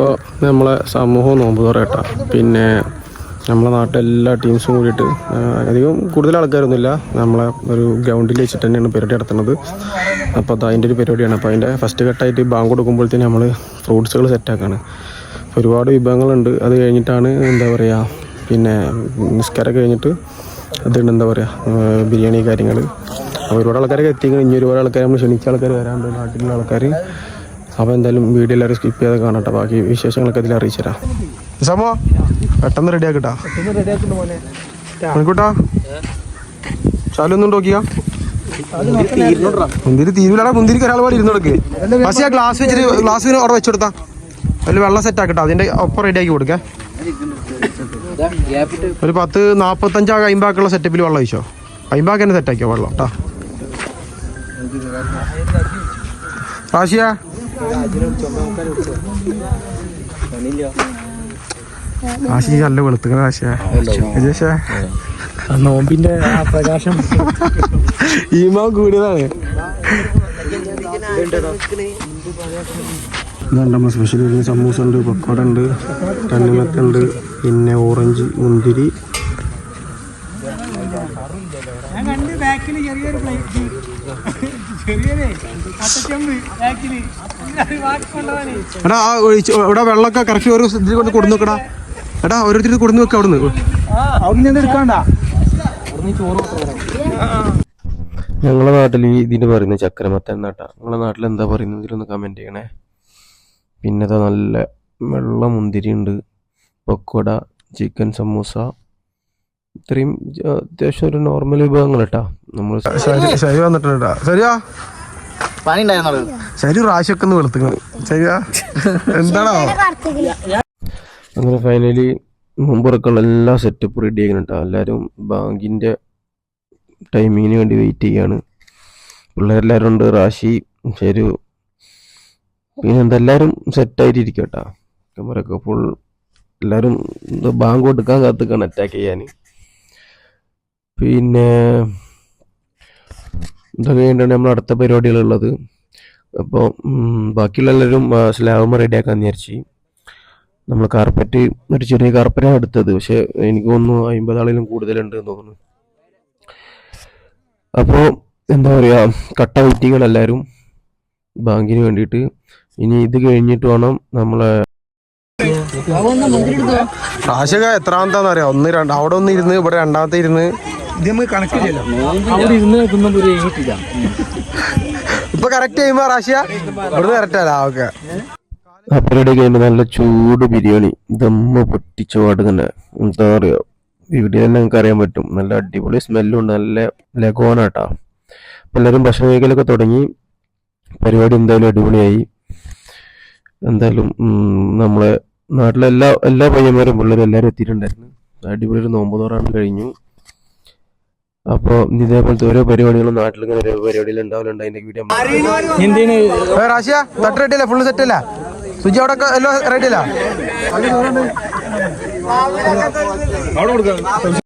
ഇപ്പോൾ നമ്മളെ സമൂഹം നോമ്പ് തുറയട്ടാ പിന്നെ നമ്മളെ നാട്ടിലെ എല്ലാ ടീംസും കൂടിയിട്ട് അധികം കൂടുതൽ ആൾക്കാരൊന്നുമില്ല. നമ്മളെ ഒരു ഗ്രൗണ്ടിൽ വെച്ചിട്ട് തന്നെയാണ് പരിപാടി നടത്തുന്നത്. അപ്പോൾ അത് അതിന്റെ ഒരു പരിപാടിയാണ്. അപ്പോൾ അതിന്റെ ഫസ്റ്റ് ഘട്ടമായിട്ട് ബാങ്ക് കൊടുക്കുമ്പോഴത്തേന് നമ്മൾ ഫ്രൂട്ട്സുകൾ സെറ്റാക്കാണ് ഒരുപാട് വിഭവങ്ങളുണ്ട്. അത് കഴിഞ്ഞിട്ടാണ് എന്താ പറയുക പിന്നെ നിസ്കാരം കഴിഞ്ഞിട്ട് അതുണ്ട് എന്താ പറയുക ബിരിയാണി കാര്യങ്ങൾ ഒരുപാട് ആൾക്കാരൊക്കെ എത്തിക്കണം. ഇനി ഒരുപാട് ആൾക്കാർ നമ്മൾ ക്ഷണിച്ച ആൾക്കാർ വരാനുണ്ട് നാട്ടിലുള്ള ആൾക്കാർ അപ്പോൾ എന്തായാലും വീഡിയോ എല്ലാവരും സ്കിപ്പ് ചെയ്ത് കാണട്ടെ. ബാക്കി വിശേഷങ്ങളൊക്കെ ഇതിൽ അറിയിച്ചു തരാം. സമോ പെട്ടെന്ന് റെഡി ആക്കട്ടാ മണിക്കൂട്ടാ ശാലൊന്നും നോക്കിയാ? മുന്തിരി തീരുവിലാണ് മുന്തിരിക്ക് ഒരാൾ പാടി ഇരുന്ന് കൊടുക്കേ പക്ഷേ ആ ഗ്ലാസ് വെച്ചിട്ട് ഗ്ലാസ് അവിടെ വെച്ചെടുത്താ. അതിൽ വെള്ളം സെറ്റ് ആക്കട്ടെ അതിന്റെ ഒപ്പം റെഡി ആക്കി കൊടുക്കേ. ഒരു പത്ത് നാപ്പത്തഞ്ചാ അയിമ്പാക്കുള്ള സെറ്റപ്പിൽ വെള്ളം ഒഴിച്ചോ? അമ്പതാക്ക് തന്നെ സെറ്റ് ആക്കിയോ വെള്ളം? കേട്ടോ റാഷിയ റാശി നല്ല വെളുത്തുക റാഷിയ രജേഷേ നോമ്പിന്റെ ആ പ്രകാശം. ഈമാ കൂടിയതാണ്. ഇതുണ്ട് നമ്മൾ സ്പെഷ്യൽ വരുന്ന സമൂസ ഉണ്ട് പക്കോട ഉണ്ട് ഉണ്ട് പിന്നെ ഓറഞ്ച് മുന്തിരി ഞാൻ കണ്ട് ബാക്കിൽ ചെറിയൊരു പ്ലേറ്റ് ചെറിയൊരു അത്തച്ചമ്പ് ബാക്കിൽ എടാ ആ ഒഴിച്ച് ഇവിടെ വെള്ളമൊക്കെ കറക്റ്റ് ഒരു ഇതിൽ കൊണ്ട് കൊടുന്നു വെക്കടാ എടാ ഓരോരുത്തർ കൊടുന്നു വെക്ക അവിടുന്ന്. അവിടെ നിന്ന് എടുക്കണ്ട? ഞങ്ങളെ നാട്ടിൽ ഈ ഇതിന് പറയുന്നത് ചക്കരമത്തൻ നാട്ടാ. നിങ്ങളെ നാട്ടിൽ എന്താ പറയുന്നത്? ഇതിലൊന്ന് കമന്റ് ചെയ്യണേ. പിന്നെ നല്ല വെള്ള മുന്തിരി ഉണ്ട് പക്കോട ചിക്കൻ സമൂസ ഇത്രയും അത്യാവശ്യം ഒരു നോർമൽ വിഭവങ്ങൾ കേട്ടാ നമ്മൾ ശരി വന്നിട്ടുണ്ട് ശരിയാ? പണി ശരി റാശിയൊക്കെ ഒന്ന് വെളുത്തുങ്ങൾ ശരിയാ? എന്താണോ? അങ്ങനെ ഫൈനലി മുമ്പുറക്കുള്ള എല്ലാ സെറ്റപ്പ് റെഡി ആക്കുന്നുണ്ട് എല്ലാവരും ബാങ്കിന്റെ ടൈമിങ്ങിന് വേണ്ടി വെയിറ്റ് ചെയ്യാണ്. പിള്ളേരെല്ലാവരും ഉണ്ട് റാശി ശരി. പിന്നെ എന്തെല്ലാവരും സെറ്റായിട്ട് ഇരിക്കും കേട്ടോ ക്യാമറയൊക്കെ ഫുൾ എല്ലാവരും ബാങ്ക് കൊടുക്കാൻ കാത്തുക്കാണ് അറ്റാക്ക് ചെയ്യാൻ പിന്നെ ഇതൊക്കെ കഴിഞ്ഞിട്ടാണ് നമ്മൾ അടുത്ത പരിപാടികളുള്ളത്. അപ്പോൾ ബാക്കിയുള്ള എല്ലാവരും സ്ലാബ് റെഡിയാക്കാൻ വിചാരിച്ചു നമ്മൾ കാർപ്പറ്റ് ഒരു ചെറിയ കാർപ്പറ്റാണ് എടുത്തത്. പക്ഷേ എനിക്ക് തോന്നുന്നു അമ്പത് ആളിലും കൂടുതലുണ്ട് എന്ന് തോന്നുന്നു. അപ്പോൾ എന്താ പറയുക കട്ട വെയിറ്റിങ്ങൾ എല്ലാവരും. ബാങ്കിന് വേണ്ടിയിട്ട്. ഇനി ഇത് കഴിഞ്ഞിട്ട് വേണം നമ്മളെ റാശിയൊക്കെ എത്രാമത്താന്ന് അറിയാം? ഒന്ന് രണ്ട് അവിടെ ഒന്ന് ഇരുന്ന് ഇവിടെ രണ്ടാമത്തെ ഇരുന്ന് ഇത് നമുക്ക് കണക്കില്ലല്ലോ അവിടെ ഇരുന്ന് തിന്നുമ്പോൾ ഒരു എഴുതിട്ടില്ല ഇപ്പൊ കറക്റ്റ് ചെയ്യുമ്പോ റാഷ്യ? ഇവിടുന്ന് കറക്റ്റ് അല്ല ഓക്കെ. ആ പരിപാടി നല്ല ചൂട് ബിരിയാണി. ദമ്മ പൊട്ടിച്ച പാട് തന്നെ എന്താ പറയുക ഇവിടെ തന്നെ നിങ്ങൾക്ക് അറിയാൻ പറ്റും. നല്ല അടിപൊളി സ്മെല്ലുണ്ട് നല്ല ലഘുവാനാട്ടാ അപ്പം എല്ലാവരും ഭക്ഷണം കഴിക്കലൊക്കെ തുടങ്ങി. പരിപാടി എന്തായാലും അടിപൊളിയായി. എന്തായാലും നമ്മളെ നാട്ടിലെ എല്ലാ എല്ലാ പയ്യന്മാരും പിള്ളേരും എല്ലാവരും എത്തിയിട്ടുണ്ടായിരുന്നു. അടിപൊളി ഒരു നോമ്പ് തോറാണ് കഴിഞ്ഞു. അപ്പോൾ ഇതേപോലത്തെ ഓരോ പരിപാടികളും നാട്ടിൽ ഇങ്ങനെ ഓരോ പരിപാടികൾ ഉണ്ടാവലുണ്ട്. അതിന്റെ വീഡിയോ എന്തിന്? റാശിയ തട്ട് റെഡി അല്ലേ ഫുള്ള് സെറ്റ് അല്ല സുജി അവിടെ എല്ലാം റെഡി അല്ല